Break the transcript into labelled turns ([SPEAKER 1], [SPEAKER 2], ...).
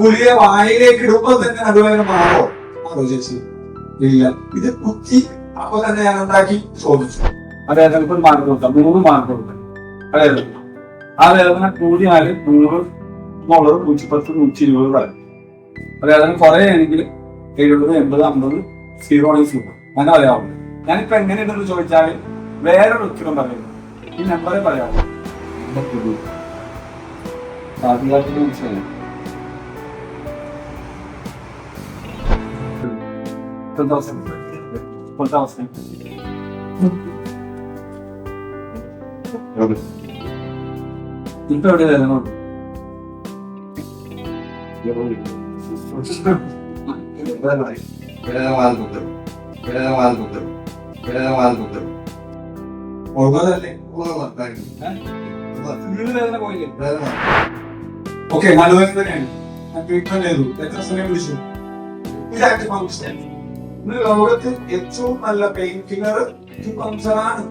[SPEAKER 1] ഗുളിയെ വായിലേക്ക് ഇടുമ്പോൾ തന്നെ നടുവേദന മാറോ മാറോ ചേച്ചി ഇല്ല. ഇത് കുത്തി അപ്പൊ തന്നെ ഞാൻ ഉണ്ടാക്കി ചോദിച്ചു. അതെ നമുക്ക് ഒരു മാർക്ക് കൊടുക്കാം മൂന്ന് മാർക്ക് കൊടുക്കാം അതായത് ആ വേദന കൂടിയാൽ നൂറ് മുളക് നൂറ്റിപ്പത്ത് നൂറ്റി ഇരുപത് വരെ. അതായത് കുറെ ആണെങ്കിൽ എഴുപത് എൺപത് അമ്പത് സീറോ ആണെങ്കിൽ സീറോ. അങ്ങനെ പറയാവുള്ളൂ. ഞാനിപ്പോ എങ്ങനെയുണ്ടെന്ന് ചോദിച്ചാൽ വേറൊരു ഉത്തരം പറയുന്നു. ഈ നമ്പറെ ആദ്യമായിട്ട് മനസ്സിലായി? potansiyel. Potansiyel.
[SPEAKER 2] Yalnız.
[SPEAKER 1] İlk öyle dedin oğlum.
[SPEAKER 2] Yapamıyorum. Ben hayır. Ben mal buldum. Ben mal buldum. Ben de mal buldum.
[SPEAKER 1] Organelle.
[SPEAKER 2] Ulan ben.
[SPEAKER 1] Ha? Ürünü verene koyayım.
[SPEAKER 2] Verene.
[SPEAKER 1] Okay, manuel verene. Ben büyük öyle dedim. Tekrar sana bir düşün. Bir dakika konuşalım. ഇന്ന് ലോകത്ത് ഏറ്റവും നല്ല പെയിന്റിംഗർ ആണ്